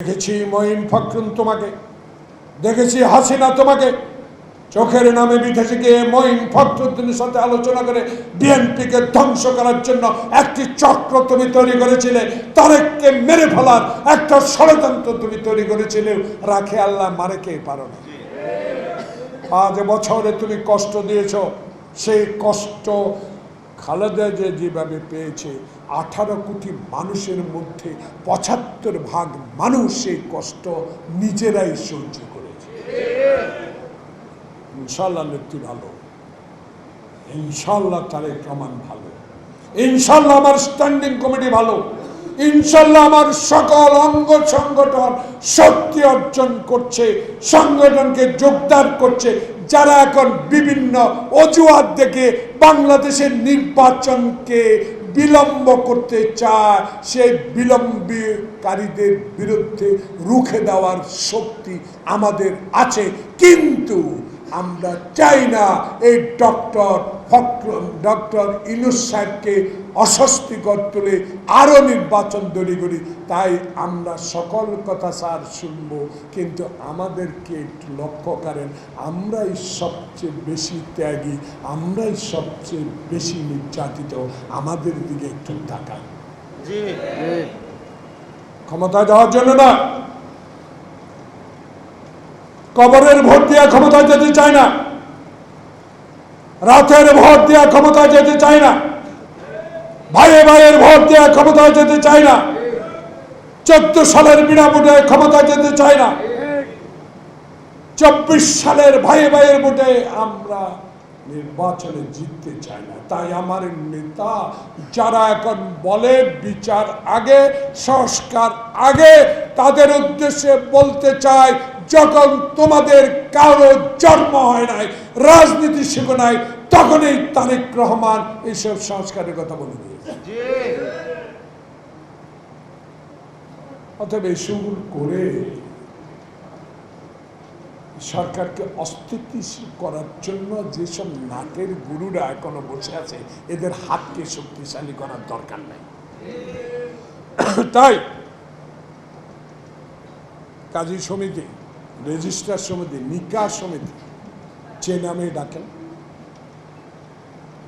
দেখেছি মঈন ফখরুন তোমাকে। দেখেছি হাসিনা তোমাকে। চোখের নামে বিদেশে গিয়ে মঈন ফখরুদ্দিনের সাথে আলোচনা করে বিএনপিকে ধ্বংস করার জন্য একটি চক্র তুমি তৈরি করেছিলে, তারেককে মেরে ফেলার একটা ষড়যন্ত্র তুমি তৈরি করেছিলে। রাখে আল্লাহ, মারে কে? পারো না। পাঁচ বছরে তুমি কষ্ট দিয়েছ, সেই কষ্ট খালেদা যে যেভাবে পেয়েছে, আঠারো কোটি মানুষের মধ্যে পঁচাত্তর ভাগ মানুষ সেই কষ্ট নিজেরাই সহ্য করেছে। ইনশাল্লাহ নেত্রী ভালো। ইনশাল্লাহ তারেক প্রমাণ ভালো। ইনশাল্লাহ আমার স্ট্যান্ডিং কমিটি ভালো। ইনশাল্লাহ আমার সকল অঙ্গ সংগঠন শক্তি অর্জন করছে, সংগঠনকে যোগদান করছে, যারা এখন বিভিন্ন অজুহাত দেখে বাংলাদেশের নির্বাচনকে বিলম্ব করতে চায় সেই বিলম্বকারীদের বিরুদ্ধে রুখে দেওয়ার শক্তি আমাদের আছে। কিন্তু আমরা চাই না এই ডক্টর ডক্টর ইনুস সাহেবকে অস্বস্তিকর তুলে আরও নির্বাচন তৈরি করি। তাই আমরা সকল কথা স্যার শুনব কিন্তু আমাদেরকে একটু লক্ষ্য করেন আমরাই সবচেয়ে বেশি ত্যাগী আমরাই সবচেয়ে বেশি নির্যাতিত। আমাদের দিকে একটু তাকান। ক্ষমতা যাওয়ার জন্য না। কবরের ভোট দেওয়া ক্ষমতায় যেতে চায় না। রাতের ভোট দেওয়া ক্ষমতায় যেতে চায় না। ভাইয়ে ভাইয়ের ভোট দেওয়া ক্ষমতায় যেতে চায় না। চোদ্দ সালের বিনা ভোটে ক্ষমতায় যেতে চায় না। চব্বিশ সালের ভাইয়ে ভাইয়ের ভোটে আমরা নির্বাচনে জিততে চাই না। তাই আমার নেতা যারা এখন বলে বিচার আগে, সংস্কার আগে, তাদের উদ্দেশ্যে বলতে চাই যখন তোমাদের কারও জন্ম হয় নাই রাজনীতি শেখো নাই, তখনই তারেক রহমান এইসব সংস্কারের কথা বলে দিয়েছে। অতএব এসবগুলো করে সরকারকে অস্থিতিশীল করার জন্য যেসব নাকের গুরুরা এখনও বসে আছে, এদের হাতকে শক্তিশালী করার দরকার নাই। তাই কাজী সমিতি রেজিস্ট্রার সমিতি নিকাশ সমিতি যে নামে ডাকেন।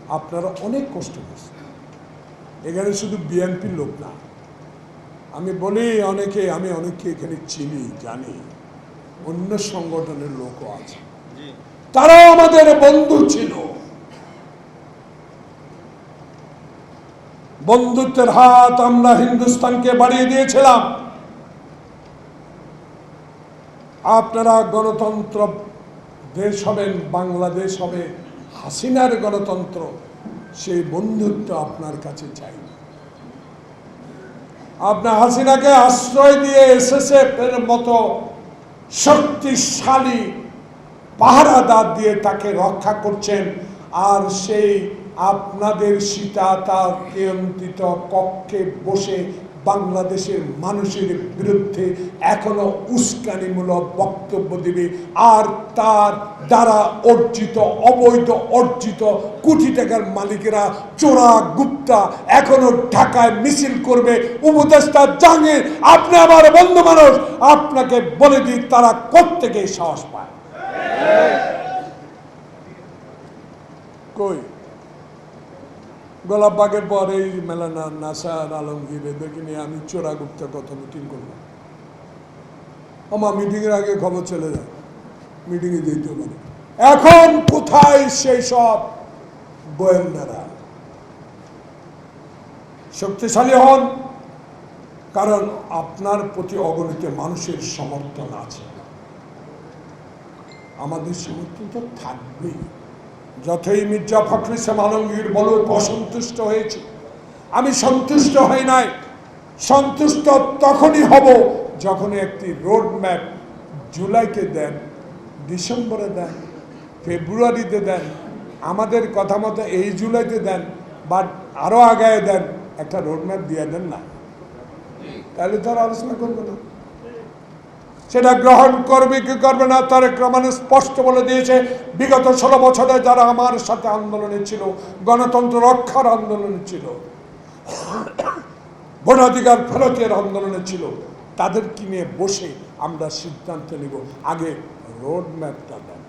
আপনারা অনেক কষ্ট করছেন। এখানে শুধু বিএনপির লোক না আমি বলি অনেকে আমি অনেককে এখানে চিনি জানি। অন্য সংগঠনের লোকও আছে। তারাও আমাদের বন্ধু ছিল। বন্ধুত্বের হাত আমরা হিন্দুস্তানকে বাড়িয়ে দিয়েছিলাম। আপনারা গণতন্ত্র দেশ হবেন, বাংলাদেশ হবে, হাসিনার গণতন্ত্র, সেই বন্ধুত্ব আপনার কাছে চাই। আপনার হাসিনাকে আশ্রয় দিয়ে এসএসএফ এর মতো শক্তিশালী পাহারাদার দিয়ে তাকে রক্ষা করছেন, আর সেই আপনাদের সীতা তার কেন্দ্রিত কক্ষে বসে বাংলাদেশের মানুষের বিরুদ্ধে এখনও উস্কানিমূলক বক্তব্য দেবে। আর তার দ্বারা অর্জিত, অবৈধ, অর্জিত কোটি টাকার মালিকেরা চোরা গুপ্তা এখনও ঢাকায় মিছিল করবে। উপদেষ্টা জাহাঙ্গীর, আপনি আমার বন্ধু মানুষ, আপনাকে বলে দিই, তারা কোত্থেকে সাহস পায়? কই? গোলাপবাগের পর এই মেলা মেলানা নাসার আলমগীর, এদেরকে নিয়ে আমি চোরা চোরাগুপ্তা কথা মিটিং করলাম। আমার মিটিংয়ের আগে খবর চলে যায়। মিটিংয়ে যেতে পারে এখন কোথায় সেই সব গোয়েন্দারা? শক্তিশালী হন, কারণ আপনার প্রতি অগণিত মানুষের সমর্থন আছে। আমাদের সমর্থন তো থাকবেই। যতই মির্জা ফখরুল ইসলাম আলমগীর বলুক, অসন্তুষ্ট হয়েছে। আমি সন্তুষ্ট হই নাই। সন্তুষ্ট তখনই হব যখন একটি রোড ম্যাপ জুলাইতে দেন, ডিসেম্বরে দেন, ফেব্রুয়ারিতে দেন, আমাদের কথা মতো এই জুলাইতে দেন, বা আরও আগায় দেন, একটা রোড ম্যাপ দিয়ে দেন না। তাহলে তো আর আলোচনা করব না। সেটা গ্রহণ করবে, কি করবে না, তারেক রহমান স্পষ্ট বলে দিয়েছে, বিগত ষোলো বছরে যারা আমার সাথে আন্দোলনে ছিল, গণতন্ত্র রক্ষার আন্দোলনে ছিল, ভোটাধিকার ফেরতের আন্দোলনে ছিল, তাদের কিনে বসে আমরা সিদ্ধান্ত নেব? আগে রোড ম্যাপটা দেন